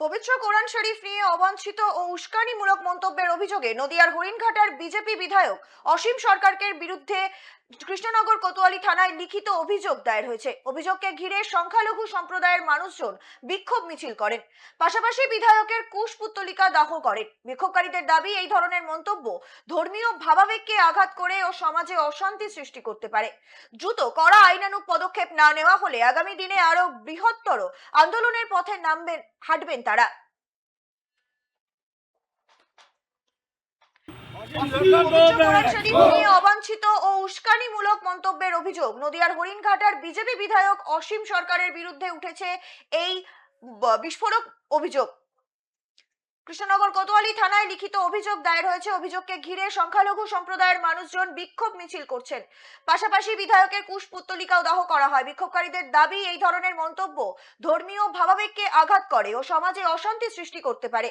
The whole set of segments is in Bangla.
পবিত্র কোরআন শরীফ নিয়ে অবাঞ্ছিত ও উস্কানিমূলক মন্তব্যের অভিযোগে নদিয়ার হরিণঘাটার বিজেপি বিধায়ক অসীম সরকারকে বিরুদ্ধে কৃষ্ণনগর কোতোয়ালি থানায় লিখিত অভিযোগ দায়ের হয়েছে। অভিযোগকে ঘিরে সংখ্যালঘু সম্প্রদায়ের মানুষজন বিক্ষোভ মিছিল করেন। পাশাপাশি বিধায়কের কুশপুত্তলিকা দাহ করেন। বিক্ষোভকারীদের দাবি, এই ধরনের মন্তব্য ধর্মীয় ভাবাবেগকে আঘাত করে ও সমাজে অশান্তি সৃষ্টি করতে পারে। দ্রুত কড়া আইনানুগ পদক্ষেপ না নেওয়া হলে আগামী দিনে আরও বৃহত্তর আন্দোলনের পথে নামবেন, হাঁটবেন তারা কোরআন শরীফ নিয়ে অবাঞ্ছিত ও উস্কানিমূলক মন্তব্যের অভিযোগ। নদিয়ার হরিণঘাটার বিজেপি বিধায়ক অসীম সরকারের বিরুদ্ধে উঠেছে এই বিস্ফোরক অভিযোগ। কৃষ্ণনগর কোতোয়ালি থানায় লিখিত অভিযোগ দায়ের হয়েছে। অভিযোগকে ঘিরে সংখ্যালঘু সম্প্রদায়ের মানুষজন বিক্ষোভ মিছিল করছেন। পাশাপাশি বিধায়কের কুশপুত্তলিকাও দাহ করা হয়। বিক্ষোভকারীদের দাবি, এই ধরনের মন্তব্য ধর্মীয় ভাবাবেগকে আঘাত করে ও সমাজে অশান্তি সৃষ্টি করতে পারে।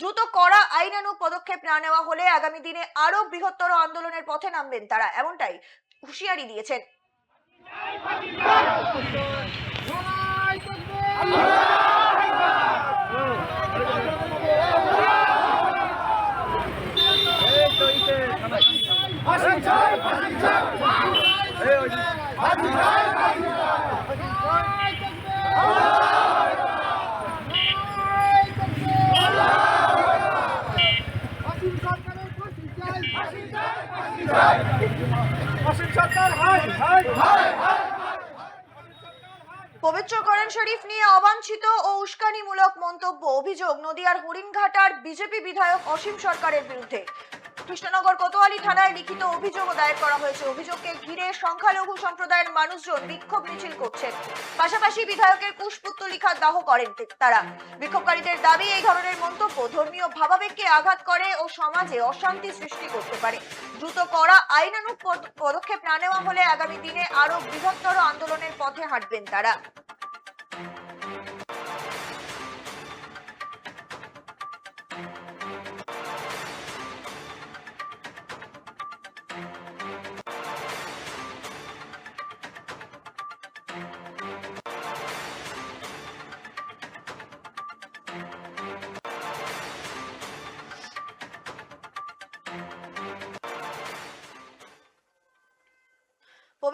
দ্রুত কড়া আইনানুগ পদক্ষেপ না নেওয়া হলে আগামী দিনে আরও বৃহত্তর আন্দোলনের পথে নামবেন তারা, এমনটাই হুঁশিয়ারি দিয়েছেন অসীম সরকার হাই হাই হাই পবিত্র করেন শরীফ নিয়ে অবাঞ্ছিত ও উস্কানিমূলক মন্তব্য, অভিযোগ, নদিয়ার হরিণঘাটার বিজেপি বিধায়ক অসীম সরকারের বিরুদ্ধে। কৃষ্ণনগর কোতোয়ালি থানায় লিখিত অভিযোগও দায়ের করা হয়েছে। অভিযোগকে ঘিরে সংখ্যালঘু সম্প্রদায়ের মানুষজন বিক্ষোভ মিছিল করছেন। পাশাপাশি বিধায়কের পুষ্পুত্তলিকা দাহ করেন তারা। বিক্ষোভকারীদের দাবি, এই ধরনের মন্তব্য ধর্মীয় ভাবাবেগকে আঘাত করে ও সমাজে অশান্তি সৃষ্টি করতে পারে। দ্রুত করা আইনানুগ পদ- পদক্ষেপ না নেওয়া হলে আগামী দিনে আরও বৃহত্তর আন্দোলনের পথে হাঁটবেন তারা।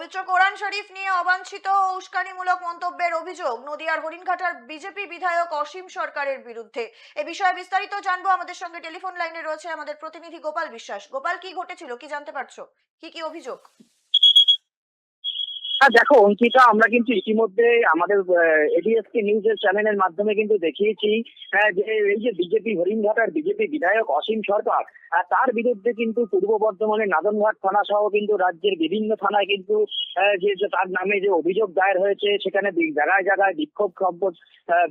পবিত্র কোরআন শরীফ নিয়ে অবাঞ্ছিত ও উস্কানিমূলক মন্তব্যের অভিযোগ নদিয়ার হরিণঘাটার বিজেপি বিধায়ক অসীম সরকারের বিরুদ্ধে। এ বিষয়ে বিস্তারিত জানব আমাদের সঙ্গে টেলিফোন লাইনে রয়েছে আমাদের প্রতিনিধি গোপাল বিশ্বাস। গোপাল, কি ঘটেছিল? কি জানতে পারছ? কি কি অভিযোগ? হ্যাঁ দেখো, অঙ্কিতা, আমরা কিন্তু ইতিমধ্যে আমাদের এডিএসকে নিউজের চ্যানেলের মাধ্যমে কিন্তু দেখিয়েছি যে এই যে বিজেপি হরিণঘাটার বিজেপি বিধায়ক অসীম সরকার তার বিরুদ্ধে কিন্তু পূর্ব বর্ধমানের নাদনঘাট থানা সহ কিন্তু রাজ্যের বিভিন্ন থানায় কিন্তু যে তার নামে যে অভিযোগ দায়ের হয়েছে, সেখানে জায়গায় জায়গায় বিক্ষোভ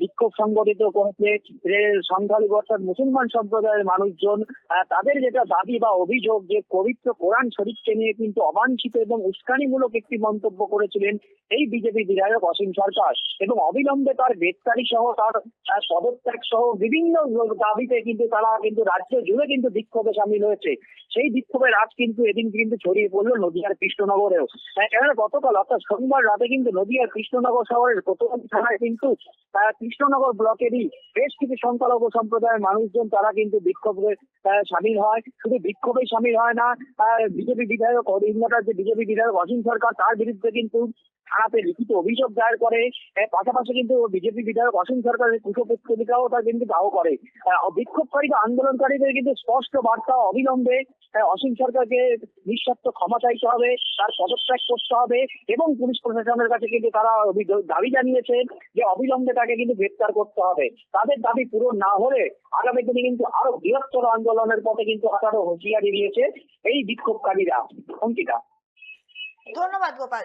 বিক্ষোভ সংগঠিত করেছে, যে সংখ্যালঘু অর্থাৎ মুসলমান সম্প্রদায়ের মানুষজন তাদের যেটা দাবি বা অভিযোগ যে পবিত্র কোরআন শরীফকে নিয়ে কিন্তু অবাঞ্ছিত এবং উস্কানিমূলক একটি মন্তব্য করেছিলেন এই বিজেপি বিধায়ক অসীম সরকার এবং অবিলম্বে তার গ্রেপ্তারি সহ তার পদত্যাগ সহ বিভিন্ন দাবিতে কিন্তু তারা কিন্তু রাজ্য জুড়ে কিন্তু বিক্ষোভে সামিল হয়েছে। সেই বিক্ষোভের আজ কিন্তু এদিন কিন্তু ছড়িয়ে পড়ল নদিয়ার কৃষ্ণনগরেও। কেননা গতকাল অর্থাৎ সোমবার রাতে কিন্তু নদিয়ার কৃষ্ণনগর শহরের কোতোয়ালি থানায় কিন্তু কৃষ্ণনগর ব্লকেরই বেশ কিছু সংখ্যালঘু সম্প্রদায়ের মানুষজন তারা কিন্তু বিক্ষোভে সামিল হয়। শুধু বিক্ষোভে সামিল হয় না বিজেপি বিধায়ক অরিন্দটার যে বিজেপি বিধায়ক অসীম সরকার তার বিরুদ্ধে কিন্তু থানাতে লিখিত অভিযোগ দায়ের করে। পাশাপাশি কিন্তু বিজেপি বিধায়ক অসীম সরকারের কুশপুত্রিকাও তার কিন্তু দাহ করে। বিক্ষোভকারী বা আন্দোলনকারীদের কিন্তু স্পষ্ট বার্তা অবিলম্বে অসীম সরকারকে নিঃস্বার্থ ক্ষমা চাইতে হবে, তার পদত্যাগ করতে হবে এবং পুলিশ প্রশাসনের কাছে কিন্তু তারা দাবি জানিয়েছে যে অবিলম্বে তাকে কিন্তু গ্রেপ্তার করতে হবে। তাদের দাবি পূরণ না হলে আগামী দিনে কিন্তু আরও বৃহত্তর আন্দোলনের পথে কিন্তু আরও হুঁশিয়ারি দিয়েছে এই বিক্ষোভকারীরা। অঙ্কিতা। ধন্যবাদ, গোপাল।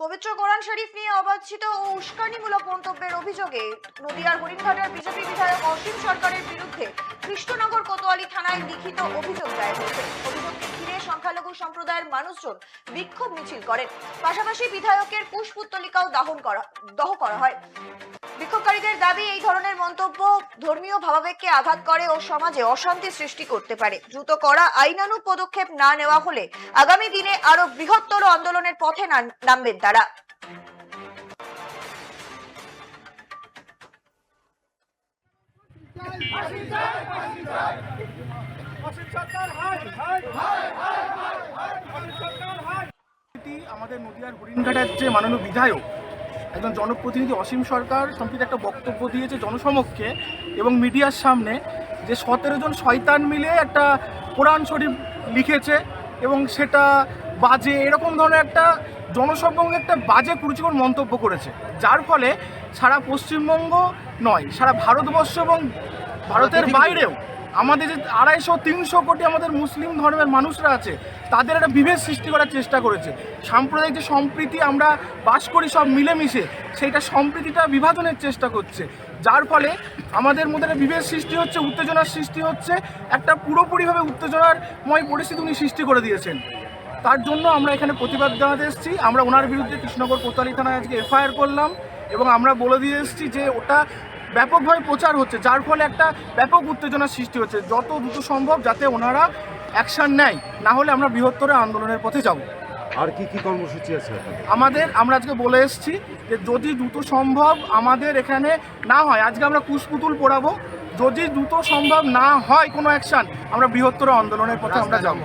পবিত্র কোরআন শরীফ নিয়ে অবাঞ্ছিত ও উস্কানিমূলক মন্তব্যের অভিযোগে নদিয়ার হরিণঘাটার বিজেপি বিধায়ক অসীম সরকারের বিরুদ্ধে কৃষ্ণনগর কোতোয়ালি থানায় লিখিত অভিযোগ দায়ের হয়েছে। অভিযোগকে ঘিরে সংখ্যালঘু সম্প্রদায়ের মানুষজন বিক্ষোভ মিছিল করেন। পাশাপাশি বিধায়কের পুষ্পুত্তলিকাও দাহন করা দহ করা হয়। বিক্ষোভকারীদের দাবি, এই ধরনের মন্তব্য ধর্মীয় ভাবাবেগকে আঘাত করে ও সমাজে অশান্তি সৃষ্টি করতে পারে। দ্রুত করা আইনানুগ পদক্ষেপ না নেওয়া হলে আগামী দিনে আরও বৃহত্তর আন্দোলনের পথে নাম- নামবেন তারা। এটি আমাদের নদিয়ার হরিণঘাটার যে মাননীয় বিধায়ক, একজন জনপ্রতিনিধি অসীম সরকার সম্প্রতি একটা বক্তব্য দিয়েছে জনসমক্ষে এবং মিডিয়ার সামনে যে সতেরো জন শয়তান মিলে একটা কোরআন শরীফ লিখেছে এবং সেটা বাজে এরকম ধরনের একটা জনসম্মুখে একটা বাজে কুরুচিকর মন্তব্য করেছে। যার ফলে সারা পশ্চিমবঙ্গ নয় সারা ভারতবর্ষ এবং ভারতের বাইরেও আমাদের যে আড়াইশো তিনশো কোটি আমাদের মুসলিম ধর্মের মানুষরা আছে তাদের একটা বিভেদ সৃষ্টি করার চেষ্টা করেছে। সাম্প্রদায়িক যে সম্প্রীতি আমরা বাস করি সব মিলেমিশে সেইটা সম্প্রীতিটা বিভাজনের চেষ্টা করছে। যার ফলে আমাদের মধ্যে একটা বিভেদ সৃষ্টি হচ্ছে উত্তেজনার সৃষ্টি হচ্ছে একটা পুরোপুরিভাবে উত্তেজনারময় পরিস্থিতি উনি সৃষ্টি করে দিয়েছেন। তার জন্য আমরা এখানে প্রতিবাদ জানাতে এসেছি। আমরা ওনার বিরুদ্ধে কৃষ্ণনগর কোতালি থানায় আজকে এফআইআর করলাম এবং আমরা বলে দিয়ে এসেছি যে ওটা ব্যাপকভাবে প্রচার হচ্ছে যার ফলে একটা ব্যাপক উত্তেজনার সৃষ্টি হচ্ছে। যত দ্রুত সম্ভব যাতে ওনারা অ্যাকশন নেয় না হলে আমরা বৃহত্তর আন্দোলনের পথে যাব। আর কি কি কর্মসূচি আছে আমাদের আমরা আজকে বলে এসেছি যে যদি দ্রুত সম্ভব আমাদের এখানে না হয় আজকে আমরা কুশপুতুল পোড়াবো। যদি দ্রুত সম্ভব না হয় কোনো অ্যাকশন আমরা বৃহত্তর আন্দোলনের পথে আমরা যাব।